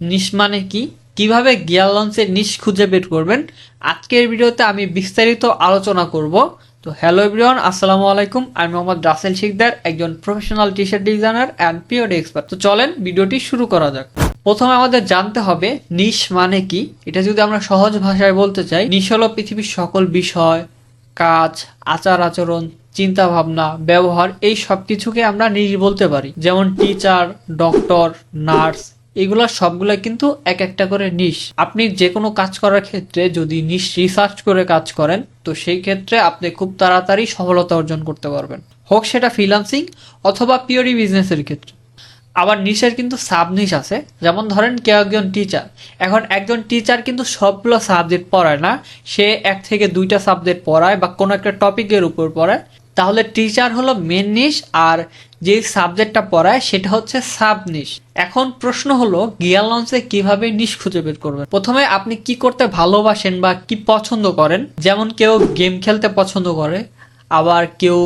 নিশ মানে কি? কীভাবে গিয়ার লঞ্চের নিশ খুঁজে বের করবেন? আজকের ভিডিওতে আমি বিস্তারিত আলোচনা করব। তো হ্যালো এভরিওয়ান, আসসালামু আলাইকুম। আমি মোহাম্মদ রাসেল শিকদার, একজন professional T shirt designer and POD expert তো চলেন ভিডিওটি শুরু করা যাক। প্রথমে আমাদের জানতে হবে, নিশ মানে কি? এটা যদি আমরা সহজ ভাষায় বলতে চাই, নিশ হলো পৃথিবীর সকল বিষয়, কাজ, আচার আচরণ চিন্তা ভাবনা ব্যবহার, এই সব কিছুকে আমরা নিজ বলতে পারি। যেমন টিচার ডক্টর নার্স এগুলা সবগুলা কিন্তু এক একটা করে নিশ আপনি যে কোনো কাজ করার ক্ষেত্রে যদি নিশ রিসার্চ করে কাজ করেন, তো সেই ক্ষেত্রে আপনি খুব তাড়াতাড়ি সফলতা অর্জন করতে পারবেন। হোক সেটা ফ্রিলান্সিং অথবা পিওরি বিজনেসের ক্ষেত্রে। আবার নিশের কিন্তু সাব নিশ আছে। যেমন ধরেন কেউ একজন টিচার এখন একজন টিচার কিন্তু সবগুলো সাবজেক্ট পড়ায় না। সে এক থেকে দুইটা সাবজেক্ট পড়ায় বা কোনো একটা টপিকের উপর পড়ায়। তাহলে টিচার হলো মেন নিশ আর যে সাবজেক্টটা পড়ায় সেটা হচ্ছে সাব নিশ এখন প্রশ্ন হলো গিয়ার লঞ্চে কীভাবে নিশ খুঁজে বের করবেন? প্রথমে আপনি কি করতে ভালোবাসেন বা কি পছন্দ করেন? যেমন কেউ গেম খেলতে পছন্দ করে, আবার কেউ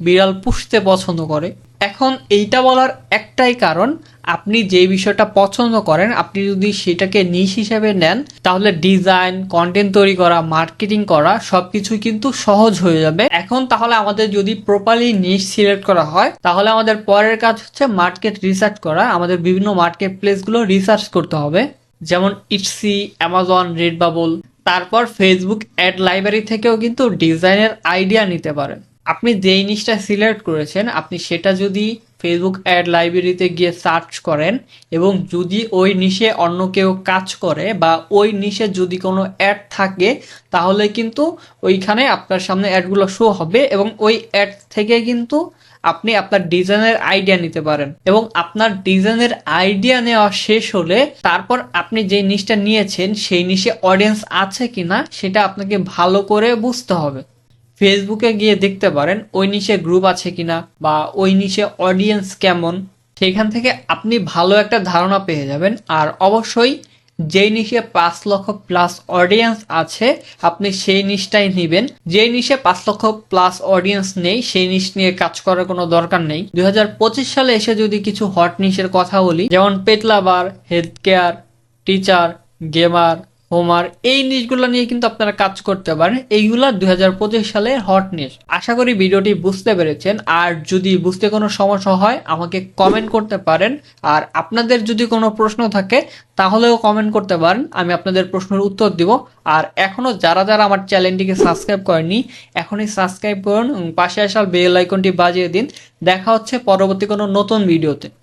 বিড়াল পুষতে পছন্দ করে। এখন এইটা বলার একটাই কারণ আপনি যে বিষয়টা পছন্দ করেন, আপনি যদি সেটাকে নিশ হিসেবে নেন, তাহলে ডিজাইন কন্টেন্ট তৈরি করা মার্কেটিং করা সবকিছু কিন্তু সহজ হয়ে যাবে। এখন তাহলে আমাদের যদি প্রপারলি নিশ সিলেক্ট করা হয়, তাহলে আমাদের পরের কাজ হচ্ছে মার্কেট রিসার্চ করা। আমাদের বিভিন্ন মার্কেট প্লেসগুলো রিসার্চ করতে হবে। যেমন ইটসি অ্যামাজন রেড বাবল তারপর ফেসবুক অ্যাড লাইব্রেরি থেকেও কিন্তু ডিজাইনের আইডিয়া নিতে পারেন। আপনি যেই জিনিসটা সিলেক্ট করেছেন, আপনি সেটা যদি ফেসবুক অ্যাড লাইব্রেরিতে গিয়ে সার্চ করেন এবং যদি ওই নিশে অন্য কেউ কাজ করে বা ওই নিশে যদি কোনো অ্যাড থাকে, তাহলে কিন্তু ওইখানে আপনার সামনে অ্যাডগুলো শো হবে এবং ওই অ্যাড থেকে কিন্তু আপনি আপনার ডিজাইনের আইডিয়া নিতে পারেন এবং আপনার ডিজাইনের আইডিয়া নেওয়া শেষ হলে তারপর আপনি যে নিশটা নিয়েছেন, সেই নিশে অডিয়েন্স আছে কিনা, সেটা আপনাকে ভালো করে বুঝতে হবে। ফেসবুকে গিয়ে দেখতে পারেন ওই নিশে গ্রুপ আছে কিনা বা ওই নিশে অডিয়েন্স কেমন। সেখান থেকে আপনি ভালো একটা ধারণা পেয়ে যাবেন। আর অবশ্যই যেই নিশে পাঁচ লক্ষ প্লাস অডিয়েন্স আছে, আপনি সেই নিশটাই নেবেন। যেই নিশে পাঁচ লক্ষ প্লাস অডিয়েন্স নেই, সেই নিশ নিয়ে কাজ করার কোনো দরকার নেই। দুই হাজার পঁচিশ সালে এসে যদি কিছু হট নিশের কথা বলি, যেমন pet lover health care teacher gamer homer, এই নিউজগুলো নিয়ে কিন্তু আপনারা কাজ করতে পারেন। এইগুলা দুই সালে হট নিউজ। আশা করি ভিডিওটি বুঝতে পেরেছেন। আর যদি বুঝতে কোনো সমস্যা হয়, আমাকে কমেন্ট করতে পারেন। আর আপনাদের যদি কোনো প্রশ্ন থাকে, তাহলেও কমেন্ট করতে পারেন। আমি আপনাদের প্রশ্নের উত্তর দিব। আর এখনও যারা যারা আমার চ্যানেলটিকে সাবস্ক্রাইব করেনি এখনই সাবস্ক্রাইব করুন পাশে আসার বেল আইকনটি বাজিয়ে দিন। দেখা হচ্ছে পরবর্তী কোনো নতুন ভিডিওতে